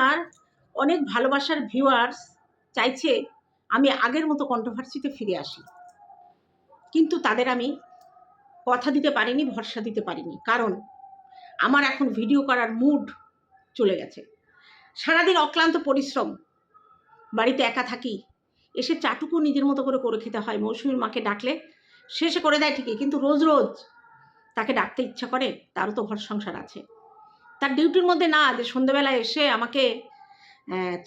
আমার অনেক ভালোবাসার ভিউয়ার্স চাইছে আমি আগের মতো কন্ট্রোভার্সিতে ফিরে আসি। কিন্তু তাদের আমি কথা দিতে পারিনি, ভরসা দিতে পারিনি। কারণ আমার এখন ভিডিও করার মুড চলে গেছে। সারাদিন অক্লান্ত পরিশ্রম, বাড়িতে একা থাকি, এসে চাটুকু নিজের মতো করে করে খেতে হয়। মৌসুমীর মাকে ডাকলে শেষে করে দেয় ঠিকই, কিন্তু রোজ রোজ তাকে ডাকতে ইচ্ছা করে, তারও তো ঘর সংসার আছে। তার ডিউটির মধ্যে না, যে সন্ধেবেলা এসে আমাকে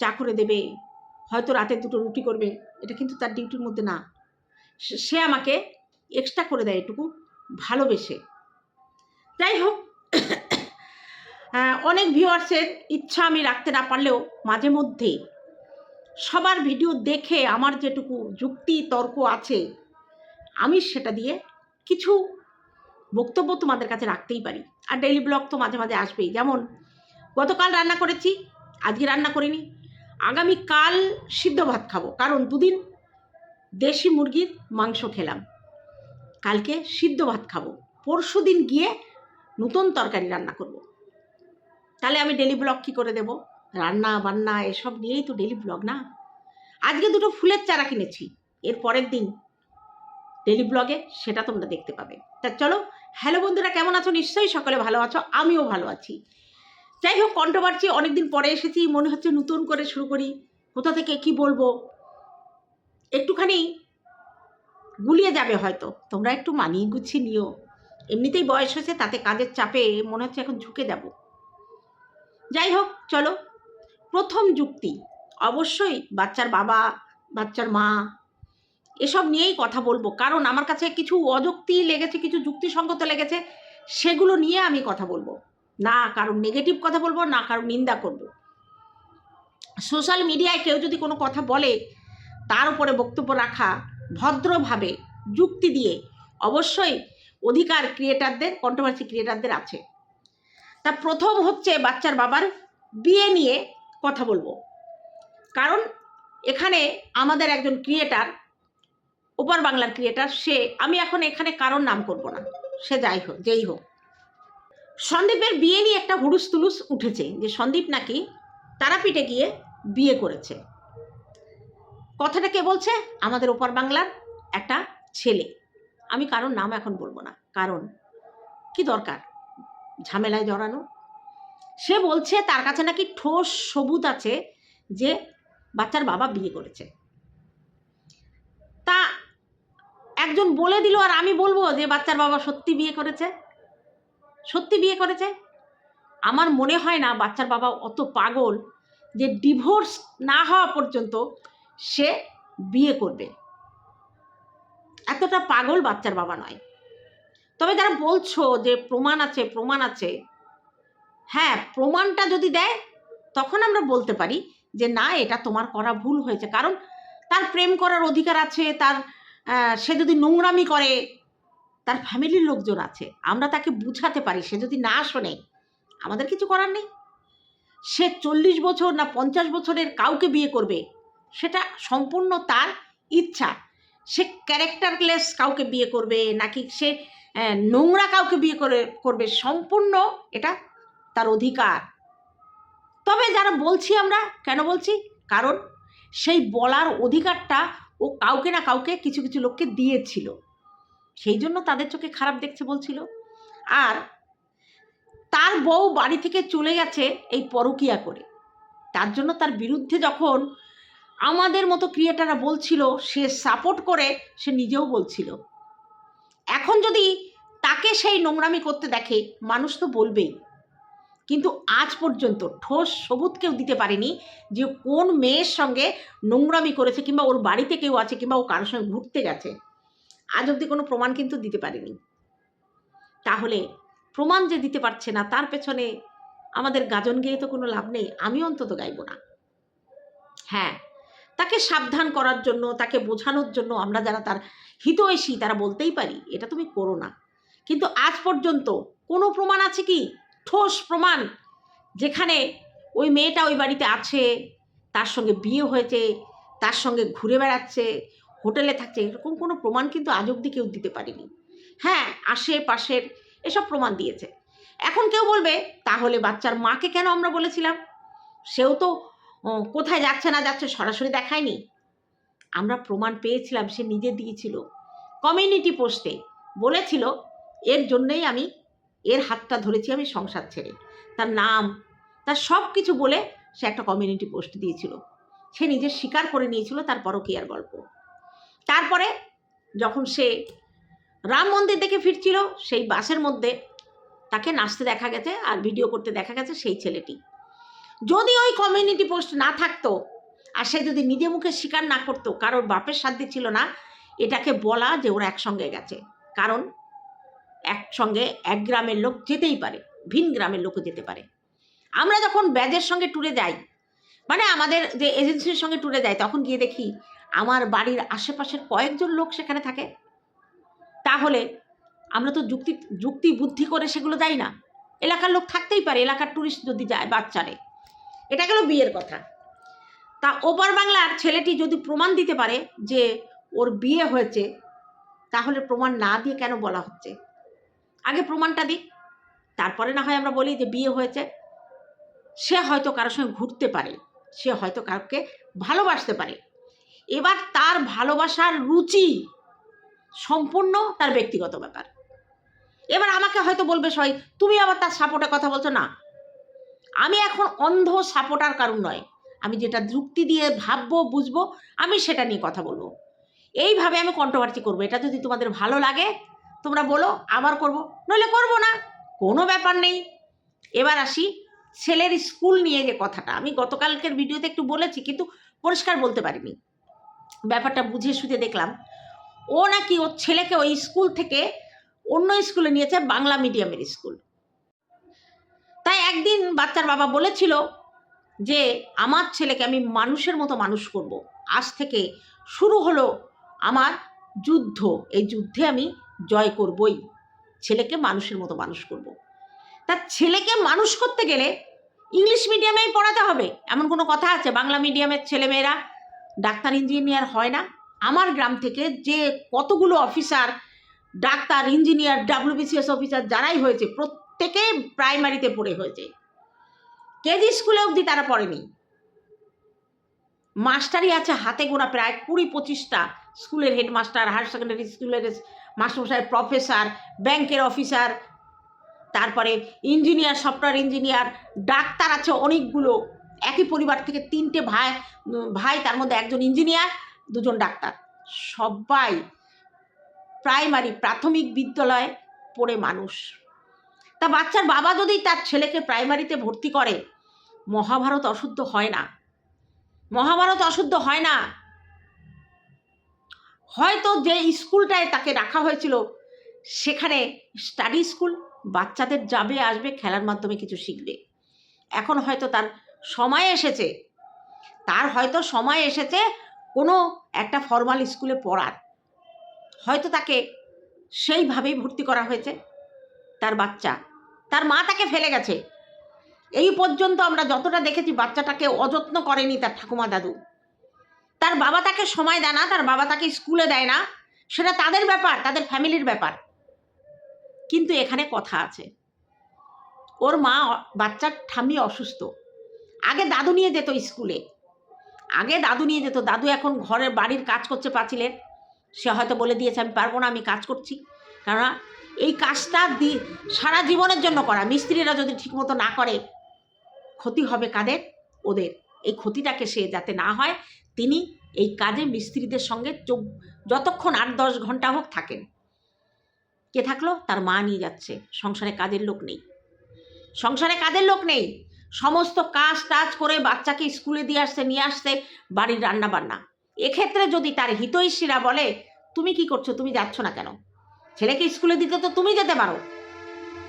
চা করে দেবে, হয়তো রাতে দুটো রুটি করবে, এটা কিন্তু তার ডিউটির মধ্যে না। সে আমাকে এক্সট্রা করে দেয় এটুকু ভালোবেসে। যাই হোক অনেক ভিউয়ার্সের ইচ্ছা আমি রাখতে না পারলেও মাঝে মধ্যে সবার ভিডিও দেখে আমার যেটুকু যুক্তি তর্ক আছে, আমি সেটা দিয়ে কিছু বক্তব্য তোমাদের কাছে রাখতেই পারি। আর ডেইলি ব্লগ তো মাঝে মাঝে আসবেই। যেমন, গতকাল রান্না করেছি, আজকে রান্না করিনি। আগামী কাল সিদ্ধ ভাত খাব। কারণ দুদিন দেশি মুরগির মাংস খেলাম। কালকে সিদ্ধ ভাত খাব। পরশু দিন গিয়ে নতুন তরকারি রান্না করব। তাহলে আমি ডেলি ব্লগ কী করে দেব? রান্না, বান্না, এসব নিয়েই তো ডেলি ব্লগ না? আজকে দুটো ফুলের চারা কিনেছি। এর পরের দিন ডেলি ব্লগে সেটা তোমরা দেখতে পাবে। তা চলো হ্যালো বন্ধুরা, কেমন আছো? নিশ্চয়ই সকলে ভালো আছো, আমিও ভালো আছি। যাই হোক কন্ট্রোভার্সি অনেকদিন পরে এসেছি, মনে হচ্ছে নতুন করে শুরু করি। কোথা থেকে কি বলব? একটুখানি গুলিয়ে যাবে হয়তো, তোমরা একটু মানিয়ে গুছিয়ে নিও। এমনিতেই বয়স হয়েছে, তাতে কাজের চাপে মনে হচ্ছে এখন ঝুঁকে যাব। যাই হোক, চলো। প্রথম যুক্তি, অবশ্যই বাচ্চার বাবা, বাচ্চার মা এসব নিয়েই কথা বলব। কারণ আমার কাছে কিছু অযুক্তি লেগেছে, কিছু যুক্তিসঙ্গত লেগেছে, সেগুলো নিয়ে আমি কথা বলব। না কারণ নেগেটিভ কথা বলব, না কারণ নিন্দা করব। সোশ্যাল মিডিয়ায় কেউ যদি কোনো কথা বলে, তার উপরে বক্তব্য রাখা, ভদ্রভাবে যুক্তি দিয়ে অবশ্যই অধিকার ক্রিয়েটারদের কন্ট্রোভার্সি ক্রিয়েটারদের আছে। তা প্রথম হচ্ছে বাচ্চার বাবার বিয়ে নিয়ে কথা বলব। কারণ এখানে আমাদের একজন ক্রিয়েটার ওপার বাংলার ক্রিয়েটার, সে, আমি এখন এখানে কারোর নাম করব না। সে যাই হোক, যেই হোক। সন্দীপের বিয়ে নিয়ে একটা হুড়ুস তুলুস উঠেছে যে সন্দীপ নাকি তারাপীঠে গিয়ে বিয়ে করেছে। কথাটা কে বলছে? আমাদের ওপার বাংলার একটা ছেলে। আমি কারোর নাম এখন বলব না, কারণ কি দরকার? ঝামেলায় জড়ানো। সে বলছে, তার কাছে নাকি ঠোস সবুত আছে যে বাচ্চার বাবা বিয়ে করেছে। তা একজন বলে দিল আর আমি বলব যে বাচ্চার বাবা সত্যি বিয়ে করেছে? সত্যি বিয়ে করেছে? আমার মনে হয় না বাচ্চার বাবা অত পাগল যে ডিভোর্স না হওয়া পর্যন্ত সে বিয়ে করবে। এতটা পাগল বাচ্চার বাবা নয়। তবে যারা বলছো যে প্রমাণ আছে প্রমাণ আছে হ্যাঁ প্রমাণটা যদি দেয়, তখন আমরা বলতে পারি যে না, এটা তোমার করা ভুল হয়েছে। কারণ তার প্রেম করার অধিকার আছে, তার সে যদি নোংরামি করে, তার ফ্যামিলির লোকজন আছে। আমরা তাকে বুঝাতে পারি, সে যদি না শোনে, আমাদের কিছু করার নেই। সে চল্লিশ বছর না পঞ্চাশ বছরের কাউকে বিয়ে করবে, সেটা সম্পূর্ণ তার ইচ্ছা। সে ক্যারেক্টারলেস কাউকে বিয়ে করবে, নাকি সে নোংরা কাউকে বিয়ে করে, করবে, সম্পূর্ণ এটা তার অধিকার। তবে যারা বলছি আমরা, কেন বলছি? কারণ সেই বলার অধিকারটা ও কাউকে না কাউকে কিছু কিছু লোককে দিয়েছিল। সেই জন্য তাদের চোখে খারাপ দেখছে বলছিল। আর তার বউ বাড়ি থেকে চলে গেছে এই পরকিয়া করে। তার জন্য তার বিরুদ্ধে যখন আমাদের মতো ক্রিয়েটাররা বলছিল, সে সাপোর্ট করে, সে নিজেও বলছিল। এখন যদি তাকে সেই নোংরামি করতে দেখে, মানুষ তো বলবেই। কিন্তু আজ পর্যন্ত ঠোস সবুজ কেউ দিতে পারেনি যে কোন মেয়ের সঙ্গে নোংরামি করেছে কিংবা ওর বাড়িতে কেউ আছে কিংবা ও কারোর সঙ্গে ঘুরতে গেছে, আজ অবধি কোনো প্রমাণ কিন্তু দিতে পারেনি। তাহলে প্রমাণ যে দিতে পারছে না, তার পেছনে আমাদের গাজন গেয়ে তো কোনো লাভ নেই, আমি অন্তত গাইব না। হ্যাঁ তাকে সাবধান করার জন্য, তাকে বোঝানোর জন্য আমরা যারা তার হিতৈষী তারা বলতেই পারি, এটা তুমি করো না। কিন্তু আজ পর্যন্ত কোনো প্রমাণ আছে কি? ঠোস প্রমাণ। যেখানে ওই মেয়েটা ওই বাড়িতে আছে, তার সঙ্গে বিয়ে হয়েছে, তার সঙ্গে ঘুরে বেড়াচ্ছে, হোটেলে থাকছে, এরকম কোনো প্রমাণ কিন্তু আজ অব্দি কেউ দিতে পারেনি। হ্যাঁ আশেপাশের এসব প্রমাণ দিয়েছে। এখন কেউ বলবে, তাহলে বাচ্চার মাকে কেন আমরা বলেছিলাম? সেও তো কোথায় যাচ্ছে না যাচ্ছে সরাসরি দেখায়নি। আমরা প্রমাণ পেয়েছিলাম, সে নিজে দিয়েছিল। কমিউনিটি পোস্টে বলেছিল, এর জন্যই আমি এর হাতটা ধরেছি আমি সংসার ছেড়ে। তার নাম, তার সব কিছু বলে সে একটা কমিউনিটি পোস্ট দিয়েছিল। সে নিজে স্বীকার করে নিয়েছিল তার পরকীয়ার গল্প। তারপরে যখন সে রাম মন্দির দেখে ফিরছিল, সেই বাসের মধ্যে তাকে নাচতে দেখা গেছে আর ভিডিও করতে দেখা গেছে সেই ছেলেটি। যদি ওই কমিউনিটি পোস্ট না থাকতো আর সে যদি নিজে মুখে স্বীকার না করতো, কারোর বাপের সাধ্যে ছিল না, এটাকে বলা যে ওরা একসঙ্গে গেছে। কারণ একসঙ্গে এক গ্রামের লোক যেতেই পারে, ভিন গ্রামের লোকও যেতে পারে। আমরা যখন ব্যাজের সঙ্গে ট্যুরে যাই মানে আমাদের যে এজেন্সির সঙ্গে ট্যুরে যাই, তখন গিয়ে দেখি আমার বাড়ির আশেপাশের কয়েকজন লোক সেখানে থাকে। তাহলে আমরা তো যুক্তি যুক্তি বুদ্ধি করে সেগুলো যাই না। এলাকার লোক থাকতেই পারে, এলাকার ট্যুরিস্ট যদি যায় বাচ্চারে এটা গেল বিয়ের কথা। তা ওপার বাংলার ছেলেটি যদি প্রমাণ দিতে পারে যে ওর বিয়ে হয়েছে, তাহলে প্রমাণ না দিয়ে কেন বলা হচ্ছে? আগে প্রমাণটা দিক তারপরে না হয় আমরা বলি যে বিয়ে হয়েছে। সে হয়তো কারোর সঙ্গে ঘুরতে পারে। সে হয়তো কাউকে ভালোবাসতে পারে। এবার তার ভালোবাসার রুচি সম্পূর্ণ তার ব্যক্তিগত ব্যাপার। এবার আমাকে হয়তো বলবে সবাই তুমি আবার তার সাপোর্টে কথা বলছো? না। আমি এখন অন্ধ সাপোর্টার কারণ নয়। আমি যেটা যুক্তি দিয়ে ভাববো, বুঝব, আমি সেটা নিয়ে কথা বলব। এইভাবে আমি কন্ট্রোভার্সি করব। এটা যদি তোমাদের ভালো লাগে তোমরা বলো, আবার করব। নইলে করব না, কোনো ব্যাপার নেই। এবার আসি ছেলের স্কুল নিয়ে যে কথাটা। আমি গতকালকের ভিডিওতে একটু বলেছি, কিন্তু পরিষ্কার বলতে পারিনি। ব্যাপারটা বুঝে সুঝে দেখলাম। ও নাকি ওর ছেলেকে ওই স্কুল থেকে অন্য স্কুলে নিয়েছে বাংলা মিডিয়ামের স্কুল। তাই একদিন বাচ্চার বাবা বলেছিল যে, আমার ছেলেকে আমি মানুষের মতো মানুষ করব। আজ থেকে শুরু হলো আমার যুদ্ধ। এই যুদ্ধে আমি জয় করবই। ছেলেকে মানুষের মতো মানুষ করব। তা ছেলেকে মানুষ করতে গেলে ইংলিশ মিডিয়ামেই পড়াতে হবে। এমন কোনো কথা আছে? বাংলা মিডিয়ামের ছেলেমেয়েরা ডাক্তার ইঞ্জিনিয়ার হয় না। আমার গ্রাম থেকে যে কতগুলো officer doctor engineer WBCS officer যারাই হয়েছে, প্রত্যেকে প্রাইমারিতে পড়ে হয়েছে। কেজি স্কুলে অবধি তারা পড়েনি। মাস্টারই আছে হাতে গোনা প্রায় কুড়ি পঁচিশটা স্কুলের হেডমাস্টার হায়ার সেকেন্ডারি স্কুলের মাস্টারমশাই, প্রফেসর, ব্যাংকের অফিসার, তারপরে ইঞ্জিনিয়ার, সফটওয়্যার ইঞ্জিনিয়ার, ডাক্তার আছে অনেকগুলো। একই পরিবার থেকে তিনটে ভাই ভাই, তার মধ্যে একজন ইঞ্জিনিয়ার, দুজন ডাক্তার। সবাই প্রাইমারি, প্রাথমিক বিদ্যালয়ে পড়ে মানুষ। তা বাচ্চার বাবা যদি তার ছেলেকে প্রাইমারিতে ভর্তি করে, মহাভারত অশুদ্ধ হয় না। মহাভারত অশুদ্ধ হয় না। হয়তো যে স্কুলটায় তাকে রাখা হয়েছিল, সেখানে স্টাডি স্কুল বাচ্চাদের যাবে আসবে খেলার মাধ্যমে কিছু শিখবে। এখন হয়তো তার সময় এসেছে, তার হয়তো সময় এসেছে কোনো একটা ফর্মাল স্কুলে পড়ার। হয়তো তাকে সেইভাবেই ভর্তি করা হয়েছে, তার বাচ্চা। তার মা তাকে ফেলে গেছে। এই পর্যন্ত আমরা যতটা দেখেছি বাচ্চাটাকে অযত্ন করেনি তার ঠাকুমা দাদু। তার বাবা তাকে সময় দেয় না, তার বাবা তাকে স্কুলে দেয় না। সেটা তাদের ব্যাপার, তাদের ফ্যামিলির ব্যাপার। কিন্তু এখানে কথা আছে। ওর মা, বাচ্চার ঠাম্মি অসুস্থ। আগে দাদু নিয়ে যেত স্কুলে। আগে দাদু নিয়ে যেত। দাদু এখন ঘরের বাড়ির কাজ করছে পাঁচিলের। সে হয়তো বলে দিয়েছে, আমি পারব না, আমি কাজ করছি। কেননা এই কাজটা দি, সারা জীবনের জন্য করা। মিস্ত্রিরা যদি ঠিকমতো না করে, ক্ষতি হবে কাদের? ওদের। এই ক্ষতিটাকে সে যাতে না হয় তিনি এই কাজে মিস্ত্রিদের সঙ্গে চোখ, যতক্ষণ আট দশ ঘণ্টা হোক থাকেন। কে থাকল? তার মা নিয়ে যাচ্ছে। সংসারে কাজের লোক নেই। সংসারে কাজের লোক নেই। সমস্ত কাজ টাজ করে বাচ্চাকে স্কুলে দিয়ে আসতে নিয়ে আসতে বাড়ির রান্না বান্না এক্ষেত্রে যদি তার হিতৈষীরা বলে, তুমি কি করছ? তুমি যাচ্ছ না কেন? ছেলেকে স্কুলে দিতে তো তুমি যেতে পারো।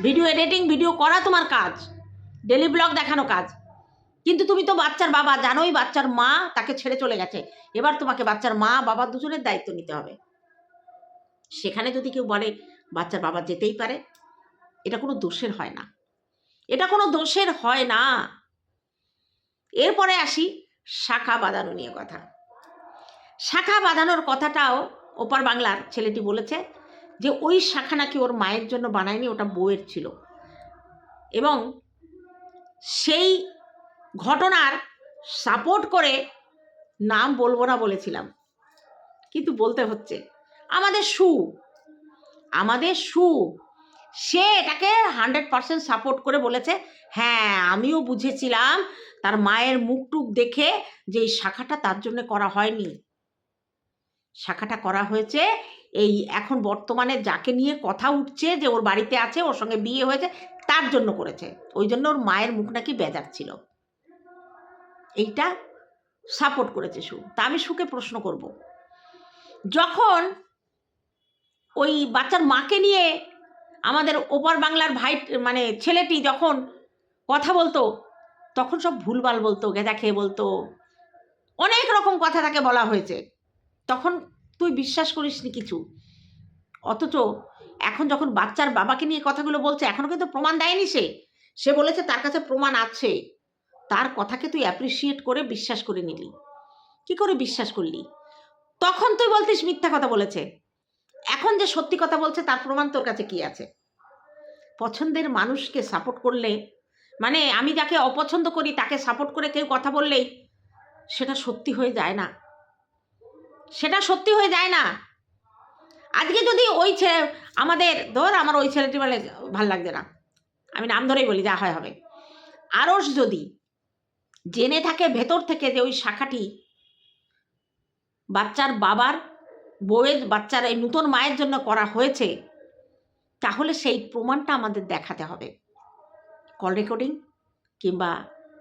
ভিডিও এডিটিং, ভিডিও করা তোমার কাজ। ডেলি ব্লগ দেখানো কাজ। কিন্তু তুমি তো বাচ্চার বাবা, জানোই বাচ্চার মা তাকে ছেড়ে চলে গেছে। এবার তোমাকে বাচ্চার মা, বাবা দুজনের দায়িত্ব নিতে হবে। সেখানে যদি কেউ বলে, বাচ্চার বাবা যেতেই পারে, এটা কোনো দোষের হয় না। এটা কোনো দোষের হয় না। এরপরে আসি শাখা বাঁধানো নিয়ে কথা। শাখা বাঁধানোর কথাটাও ওপার বাংলার ছেলেটি বলেছে যে, ওই শাখা নাকি ওর মায়ের জন্য বানায়নি, ওটা বউয়ের ছিল। এবং সেই ঘটনার সাপোর্ট করে নাম বলব না বলেছিলাম। কিন্তু বলতে হচ্ছে, আমাদের সু আমাদের সু, সে এটাকে হান্ড্রেড পার্সেন্ট সাপোর্ট করে বলেছে হ্যাঁ আমিও বুঝেছিলাম, তার মায়ের মুখটুক দেখে যে এই শাখাটা তার জন্য করা হয়নি। শাখাটা করা হয়েছে, এই এখন বর্তমানে যাকে নিয়ে কথা উঠছে যে ওর বাড়িতে আছে, ওর সঙ্গে বিয়ে হয়েছে, তার জন্য করেছে। ওই জন্য ওর মায়ের মুখ নাকি বেজার ছিল। এইটা সাপোর্ট করেছে সু। তা আমি সুকে প্রশ্ন করব। যখন ওই বাচ্চার মাকে নিয়ে আমাদের ওপার বাংলার ভাই মানে ছেলেটি যখন কথা বলতো, তখন সব ভুলভাল বলতো, গেদা খেয়ে বলতো। অনেক রকম কথা তাকে বলা হয়েছে। তখন তুই বিশ্বাস করিস নি কিছু? অথচ এখন যখন বাচ্চার বাবাকে নিয়ে কথাগুলো বলছে এখনও কিন্তু প্রমাণ দেয়নি সে। সে বলেছে তার কাছে প্রমাণ আছে। তার কথাকে তুই অ্যাপ্রিসিয়েট করে বিশ্বাস করে নিলি। কি করে বিশ্বাস করলি? তখন তুই বলতিস মিথ্যা কথা বলেছে। এখন যে সত্যি কথা বলছে, তার প্রমাণ তোর কাছে কি আছে? পছন্দের মানুষকে সাপোর্ট করলে মানে আমি যাকে অপছন্দ করি, তাকে সাপোর্ট করে কেউ কথা বললেই সেটা সত্যি হয়ে যায় না। সেটা সত্যি হয়ে যায় না। আজকে যদি ওই ছেলে, আমাদের, ধর আমার ওই ছেলেটি বলে ভালো লাগছে না। আমি নাম ধরেই বলি, যা হয় হবে। আরস যদি জেনে থাকে ভেতর থেকে যে ওই শাখাটি বাচ্চার বাবার বউয়ের বাচ্চার এই নূতন মায়ের জন্য করা হয়েছে, তাহলে সেই প্রমাণটা আমাদের দেখাতে হবে। কল রেকর্ডিং কিংবা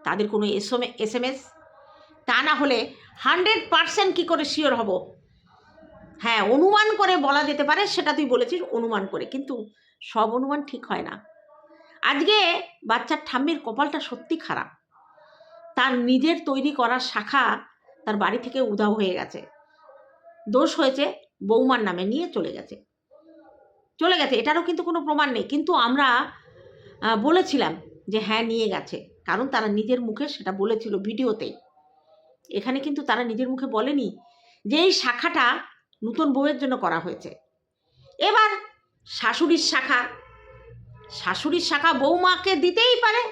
তাদের কোনো এস এম এস তা না হলে হান্ড্রেড পারসেন্ট কী করে শিওর হব? হ্যাঁ অনুমান করে বলা যেতে পারে, সেটা তুই বলেছিস, অনুমান করে। কিন্তু সব অনুমান ঠিক হয় না। আজকে বাচ্চার ঠাম্মির কপালটা সত্যি খারাপ। তার নিজের তৈরি করা শাখা তার বাড়ি থেকে উধাও হয়ে গেছে। দোষ হয়েছে বৌমার নামে, নিয়ে চলে গেছে। চলে গেছে, এটারও কিন্তু কোনো প্রমাণ নেই। কিন্তু আমরা বলেছিলাম যে হ্যাঁ নিয়ে গেছে। কারণ তারা নিজের মুখে সেটা বলেছিল ভিডিওতে এখানে কিন্তু তারা নিজের মুখে বলেনি যে এই শাখাটা নতুন বউয়ের জন্য করা হয়েছে। এবার শাশুড়ির শাখা। শাশুড়ির শাখা বৌমাকে দিতেই পারে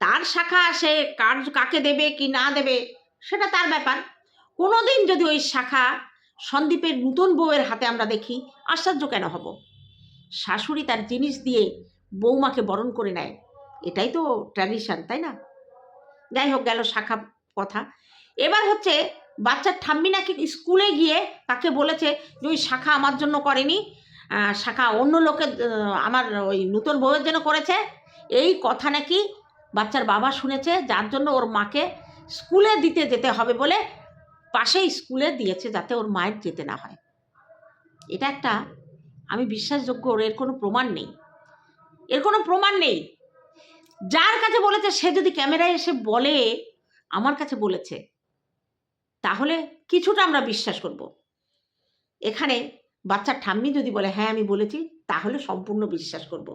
তার শাখা সে কার, কাকে দেবে, কি না দেবে, সেটা তার ব্যাপার। কোনোদিন যদি ওই শাখা সন্দীপের নূতন বউয়ের হাতে আমরা দেখি, আশ্চর্য কেন হব? শাশুড়ি তার জিনিস দিয়ে বৌমাকে বরণ করে নেয়। এটাই তো ট্র্যাডিশন তাই না? যাই হোক, গেল শাখা কথা। এবার হচ্ছে বাচ্চার ঠাম্মি নাকি স্কুলে গিয়ে তাকে বলেছে যে, ওই শাখা আমার জন্য করেনি শাখা অন্য লোকের আমার ওই নূতন বউয়ের জন্য করেছে। এই কথা নাকি বাচ্চার বাবা শুনেছে, যার জন্য ওর মাকে স্কুলে দিতে যেতে হবে বলে পাশেই স্কুলে দিয়েছে যাতে ওর মায়ের যেতে না হয়। এটা একটা আমি বিশ্বাসযোগ্য, ওর এর কোনো প্রমাণ নেই। এর কোনো প্রমাণ নেই। যার কাছে বলেছে, সে যদি ক্যামেরায় এসে বলে, আমার কাছে বলেছে, তাহলে কিছুটা আমরা বিশ্বাস করব। এখানে বাচ্চার ঠাম্মি যদি বলে হ্যাঁ আমি বলেছি, তাহলে সম্পূর্ণ বিশ্বাস করব।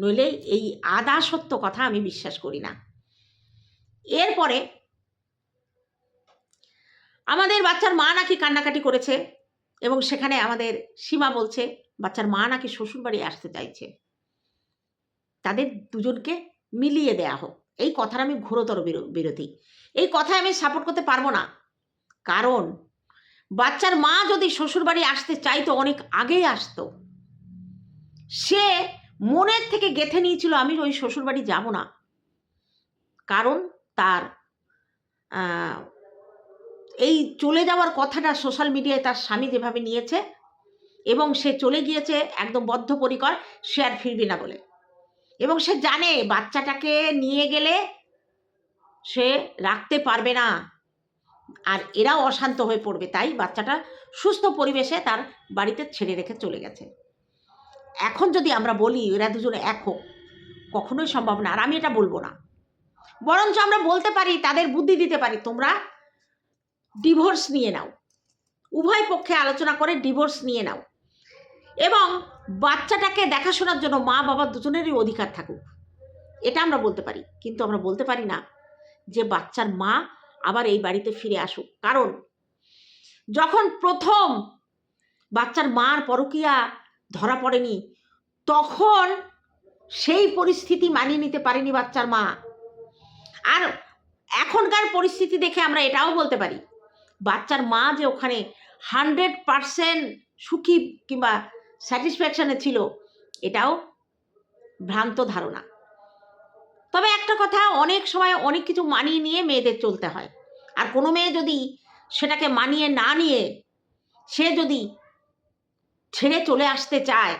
নইলে এই আদা সত্য কথা আমি বিশ্বাস করি না। এরপরে আমাদের বাচ্চার মা নাকি কান্নাকাটি করেছে এবং সেখানে আমাদের সীমা বলছে, বাচ্চার মা নাকি শ্বশুরবাড়ি আসতে চাইছে। তাদের দুজনকে মিলিয়ে দেয়া হোক। এই কথার আমি ঘোরতর বিরো- বিরোধী। এই কথায় আমি সাপোর্ট করতে পারব না। কারণ বাচ্চার মা যদি শ্বশুরবাড়ি আসতে চাইতো, অনেক আগেই আসতো। সে মনের থেকে গেথে নিয়েছিল আমি ওই শ্বশুরবাড়ি যাব না। কারণ তার এই চলে যাওয়ার কথাটা সোশ্যাল মিডিয়ায় তার স্বামী যেভাবে নিয়েছে এবং সে চলে গিয়েছে একদম বদ্ধপরিকর, সে আর ফিরবে না বলে। এবং সে জানে বাচ্চাটাকে নিয়ে গেলে সে রাখতে পারবে না। আর এরাও অশান্ত হয়ে পড়বে, তাই বাচ্চাটা সুস্থ পরিবেশে তার বাড়িতে ছেড়ে রেখে চলে গেছে। এখন যদি আমরা বলি এরা দুজনে এক হোক, কখনোই সম্ভব না। আর আমি এটা বলব না। বরঞ্চ আমরা বলতে পারি, তাদের বুদ্ধি দিতে পারি, তোমরা ডিভোর্স নিয়ে নাও। উভয় পক্ষে আলোচনা করে ডিভোর্স নিয়ে নাও। এবং বাচ্চাটাকে দেখাশোনার জন্য মা, বাবা দুজনেরই অধিকার থাকুক। এটা আমরা বলতে পারি। কিন্তু আমরা বলতে পারি না যে বাচ্চার মা আবার এই বাড়িতে ফিরে আসুক। কারণ যখন প্রথম বাচ্চার মার পরকিয়া ধরা পড়েনি। তখন সেই পরিস্থিতি মানিয়ে নিতে পারেনি বাচ্চার মা। আর এখনকার পরিস্থিতি দেখে আমরা এটাও বলতে পারি। বাচ্চার মা যে ওখানে হান্ড্রেড পারসেন্ট সুখী কিংবা স্যাটিসফ্যাকশানে ছিল, এটাও ভ্রান্ত ধারণা। তবে একটা কথা, অনেক সময় অনেক কিছু মানিয়ে নিয়ে মেয়েদের চলতে হয়। আর কোনো মেয়ে যদি সেটাকে মানিয়ে না নিয়ে, সে যদি ছেড়ে চলে আসতে চায়,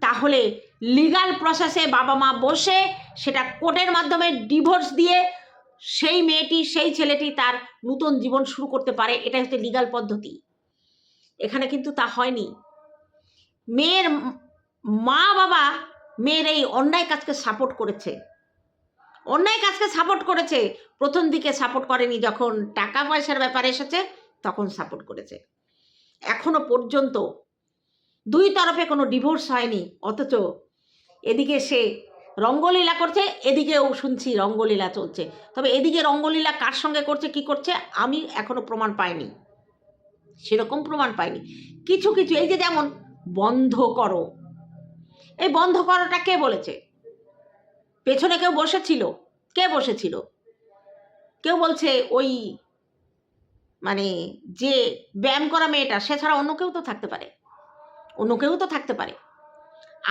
তাহলে লিগাল প্রসেসে বাবা মা বসে সেটা কোর্টের মাধ্যমে ডিভোর্স দিয়ে সেই মেয়েটি, সেই ছেলেটি তার নতুন জীবন শুরু করতে পারে। এটা হচ্ছে লিগাল পদ্ধতি। এখানে কিন্তু তা হয়নি। মেয়ের মা বাবা, মেয়ের এই অন্যায় কাজকে সাপোর্ট করেছে। অন্যায় কাজকে সাপোর্ট করেছে। প্রথম দিকে সাপোর্ট করেনি। যখন টাকা পয়সার ব্যাপারে এসেছে, তখন সাপোর্ট করেছে। এখনও পর্যন্ত দুই তরফে কোনো ডিভোর্স হয়নি, অথচ এদিকে সে রঙ্গলীলা করছে, এদিকেও শুনছি রঙ্গলীলা চলছে। তবে এদিকে রঙ্গলীলা কার সঙ্গে করছে, কি করছে, আমি এখনও প্রমাণ পাইনি। সেরকম প্রমাণ পাইনি। কিছু কিছু, এই যে যেমন বন্ধ করো। এই বন্ধ করোটা কে বলেছে? পেছনে কেউ বসেছিল? কে বসেছিল? কেউ বলছে ওই মানে যে ব্যায়াম করা মেয়েটা, সে ছাড়া অন্য কেউ তো থাকতে পারে। অন্য কেউ তো থাকতে পারে।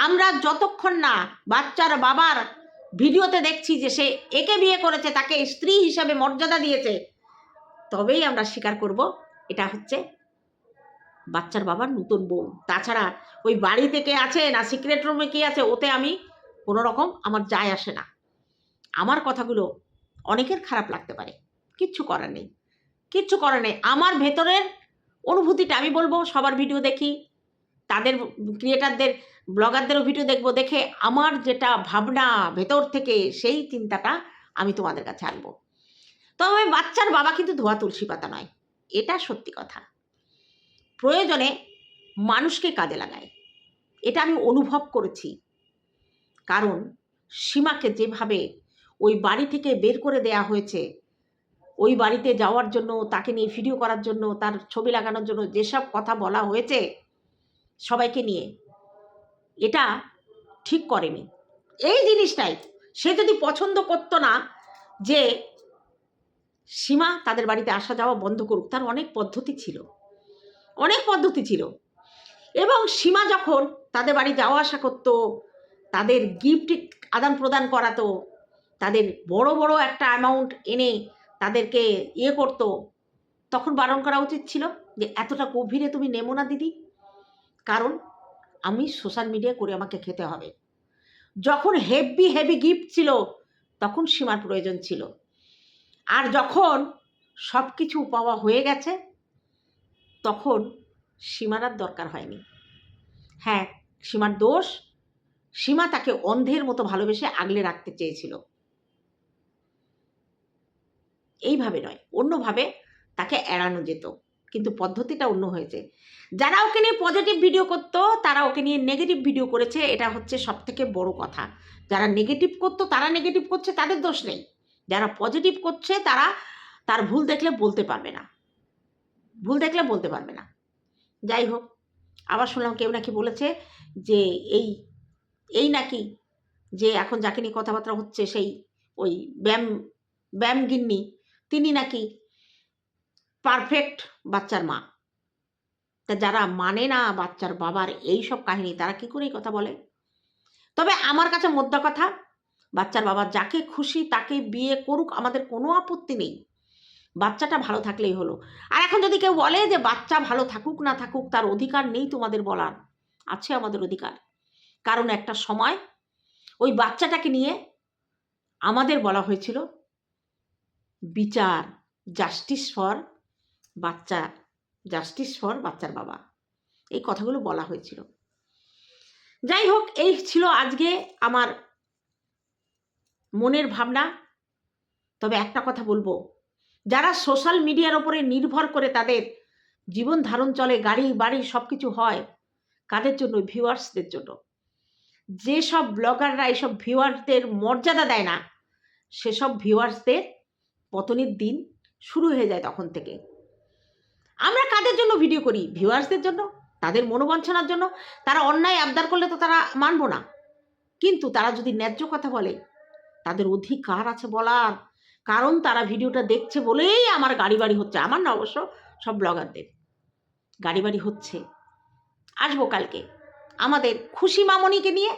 আমরা যতক্ষণ না বাচ্চার বাবার ভিডিওতে দেখছি যে সে একে বিয়ে করেছে, তাকে স্ত্রী হিসাবে মর্যাদা দিয়েছে, তবেই আমরা স্বীকার করব, এটা হচ্ছে বাচ্চার বাবার নতুন বউ। তাছাড়া ওই বাড়ি থেকে আছে না সিক্রেট রুমে কি আছে, ওতে আমি কোনো রকম আমার যায় আসে না। আমার কথাগুলো অনেকের খারাপ লাগতে পারে, কিচ্ছু করার নেই। কিচ্ছু করার নেই। আমার ভেতরের অনুভূতিটা আমি বলব, সবার ভিডিও দেখি তাদের ক্রিয়েটারদের, ব্লগারদেরও ভিডিও দেখব, দেখে আমার যেটা ভাবনা ভেতর থেকে সেই চিন্তাটা আমি তোমাদের কাছে আনব। তবে বাচ্চার বাবা কিন্তু ধোয়া তুলসী পাতা নয়, এটা সত্যি কথা। প্রয়োজনে মানুষকে কাজে লাগায়, এটা আমি অনুভব করেছি। কারণ সীমাকে যেভাবে ওই বাড়ি থেকে বের করে দেয়া হয়েছে, ওই বাড়িতে যাওয়ার জন্য, তাকে নিয়ে ভিডিও করার জন্য, তার ছবি লাগানোর জন্য, যেসব কথা বলা হয়েছে সবাইকে নিয়ে। এটা ঠিক করেনি। এই জিনিসটাই সে যদি পছন্দ করতো না যে সীমা তাদের বাড়িতে আসা যাওয়া বন্ধ করুক, তার অনেক পদ্ধতি ছিল। অনেক পদ্ধতি ছিল। এবং সীমা যখন তাদের বাড়ি যাওয়া আসা করতো, তাদের গিফট আদান প্রদান করাতো, তাদের বড় বড় একটা অ্যামাউন্ট এনে তাদেরকে ইয়ে করতো, তখন বারণ করা উচিত ছিল যে, এতটা গভীরে তুমি নেমো না দিদি। কারণ আমি সোশ্যাল মিডিয়া করে আমাকে খেতে হবে। যখন হেভি হেভি গিফট ছিল, তখন সীমার প্রয়োজন ছিল। আর যখন সব কিছু পাওয়া হয়ে গেছে, তখন সীমার আর দরকার হয়নি। হ্যাঁ সীমার দোষ, সীমা তাকে অন্ধের মতো ভালোবেসে আগলে রাখতে চেয়েছিল। এইভাবে নয়, অন্যভাবে তাকে এড়ানো যেত। কিন্তু পদ্ধতিটা অন্য হয়েছে। যারা ওকে নিয়ে পজিটিভ ভিডিও করতো, তারা ওকে নিয়ে নেগেটিভ ভিডিও করেছে, এটা হচ্ছে সব থেকে বড় কথা। যারা নেগেটিভ করতো, তারা নেগেটিভ করছে, তাদের দোষ নেই। যারা পজিটিভ করছে, তারা তার ভুল দেখলে বলতে পারবে না। ভুল দেখলে বলতে পারবে না। যাই হোক, আবার শুনলাম কেউ নাকি বলেছে যে এই এই নাকি যে এখন যাকে নিয়ে কথাবার্তা হচ্ছে, সেই ওই ব্যায়াম ব্যায়াম গিন্নি, তিনি নাকি পারফেক্ট বাচ্চার মা। তা যারা মানে না বাচ্চার বাবার এই সব কাহিনী, তারা কি করে কথা বলে? তবে আমার কাছে মোদ্দা কথা, বাচ্চার বাবা যাকে খুশি তাকে বিয়ে করুক আমাদের কোনো আপত্তি নেই। বাচ্চাটা ভালো থাকলেই হলো। আর এখন যদি কেউ বলে যে বাচ্চা ভালো থাকুক না থাকুক, তার অধিকার নেই তোমাদের বলার। আছে আমাদের অধিকার। কারণ একটা সময় ওই বাচ্চাটাকে নিয়ে আমাদের বলা হয়েছিল, বিচার জাস্টিস ফর বাচ্চা জাস্টিস ফর বাচ্চার বাবা। এই কথাগুলো বলা হয়েছিল। যাই হোক, এই ছিল আজকে আমার মনের ভাবনা। তবে একটা কথা বলব, যারা সোশ্যাল মিডিয়ার ওপরে নির্ভর করে তাদের জীবন ধারণ চলে, গাড়ি, বাড়ি সব কিছু হয়, কাদের জন্য? ভিউয়ার্সদের জন্য। যেসব ব্লগাররা এইসব ভিউয়ার্সদের মর্যাদা দেয় না, সেসব ভিউয়ার্সদের পতনের দিন শুরু হয়ে যায় তখন থেকে। আমরা কাদের জন্য ভিডিও করি? ভিউয়ার্সদের জন্য? তাদের মনোবাঞ্ছনার জন্য? তারা অন্যায় আবদার করলে তো তারা মানব না। কিন্তু তারা যদি ন্যায্য কথা বলে, তাদের অধিকার আছে বলার। কারণ তারা ভিডিওটা দেখছে বলেই আমার গাড়ি বাড়ি হচ্ছে। আমার না অবশ্য সব ব্লগারদের। গাড়ি বাড়ি হচ্ছে। আসব কালকে। আমাদের খুশি মামনিকে নিয়ে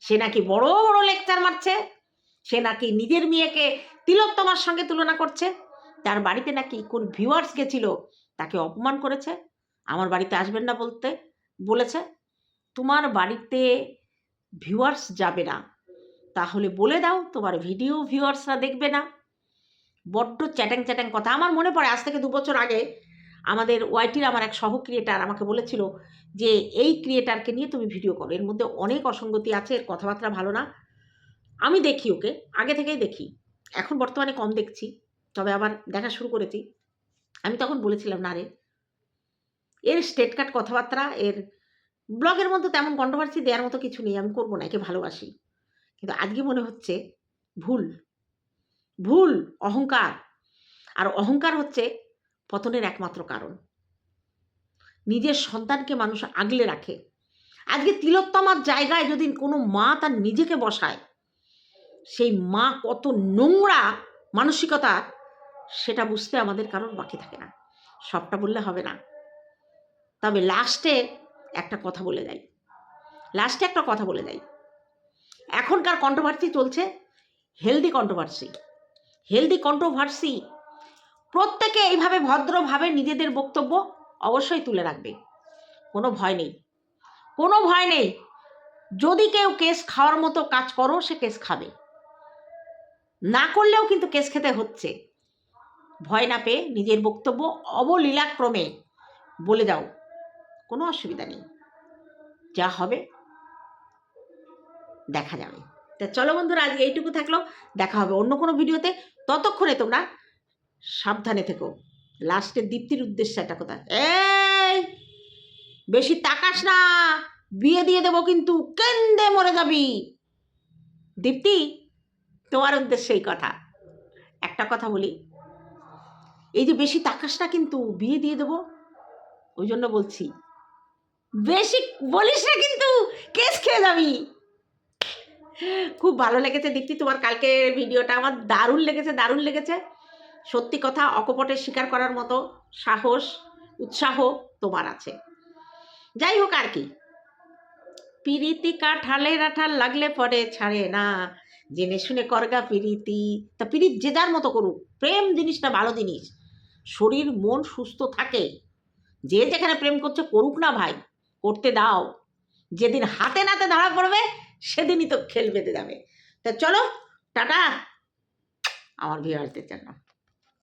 সে নাকি বড় বড় লেকচার মারছে। সে নাকি নিজের মেয়েকে তিলোত্তমার সঙ্গে তুলনা করছে। তার বাড়িতে নাকি কোন ভিউয়ার্স গেছিল? তাকে অপমান করেছে, আমার বাড়িতে আসবেন না বলতে বলেছে, তোমার বাড়িতে ভিউয়ার্স যাবে না। তাহলে বলে দাও, তোমার ভিডিও ভিউয়ার্সরা দেখবে না। বড্ড চ্যাটাং চ্যাটাং কথা। আমার মনে পড়ে, আজ থেকে দু বছর আগে আমাদের ওয়াইটির আমার এক সহ ক্রিয়েটার আমাকে বলেছিল যে, এই ক্রিয়েটারকে নিয়ে তুমি ভিডিও করো। এর মধ্যে অনেক অসঙ্গতি আছে, এর কথাবার্তা ভালো না। আমি দেখি ওকে, আগে থেকেই দেখি। এখন বর্তমানে কম দেখছি, তবে আবার দেখা শুরু করেছি। আমি তখন বলেছিলাম, না রে। এর স্টেট কাট কথাবার্তা, এর ব্লগের মধ্যে তেমন কন্ট্রোভার্সি দেওয়ার মতো কিছু নেই, আমি করব না, একে ভালোবাসি। কিন্তু আজকে মনে হচ্ছে ভুল ভুল, অহংকার। আর অহংকার হচ্ছে পতনের একমাত্র কারণ। নিজের সন্তানকে মানুষ আগলে রাখে। আজকে তিলোত্তমার জায়গায় যদি কোনো মা তার নিজেকে বসায়, সেই মা কত নোংরা মানসিকতা সেটা বুঝতে আমাদের কারোর বাকি থাকে না। সবটা বললে হবে না। তবে লাস্টে একটা কথা বলে যাই। লাস্টে একটা কথা বলে যাই। এখনকার কন্ট্রোভার্সি চলছে হেলদি কন্ট্রোভার্সি হেলদি কন্ট্রোভার্সি প্রত্যেকে এইভাবে ভদ্রভাবে নিজেদের বক্তব্য অবশ্যই তুলে রাখবে। কোনো ভয় নেই। কোনো ভয় নেই। যদি কেউ কেস খাওয়ার মতো কাজ করো, সে কেস খাবে। না করলেও কিন্তু কেস খেতে হচ্ছে। ভয় না পেয়ে নিজের বক্তব্য অবলীলাক্রমে বলে দাও। কোনো অসুবিধা নেই। যা হবে দেখা যাবে। তা চলো বন্ধুরা আজ এইটুকু থাকল। দেখা হবে অন্য কোনো ভিডিওতে। ততক্ষণে তোমরা সাবধানে থেকো। লাস্টের দীপ্তির উদ্দেশ্যে একটা কথা। এই, বেশি তাকাস না। বিয়ে দিয়ে দেবো কিন্তু কেন্দে মরে যাবি। দীপ্তি, তোমার উদ্দেশ্যে এই কথা। একটা কথা বলি। এই যে বেশি তাকাস না কিন্তু বিয়ে দিয়ে দেবো। ওই জন্য বলছি, বেশি বলিস না কিন্তু, কেস খেয়ে যাবি। খুব ভালো লেগেছে দীপ্তি, তোমার কালকের ভিডিওটা আমার দারুণ লেগেছে দারুণ লেগেছে। সত্যি কথা, অকপটে স্বীকার করার মতো সাহস, উৎসাহ তোমার আছে। যাই হোক আর কি। পিরিতি কাঠালের রাঠাল লাগলে পরে ছাড়ে না। জেনে শুনে করগা পিরিতি। তা পিরিত যে যার মতো করুক, প্রেম জিনিসটা ভালো জিনিস। শরীর, মন সুস্থ থাকে। যে যেখানে প্রেম করছে করুক না ভাই, করতে দাও। যেদিন হাতে নাতে ধরা পড়বে, সেদিনই তো খেল বেঁধে যাবে। তা চলো, টাটা। আমার ভিউয়ার্সদের জন্য।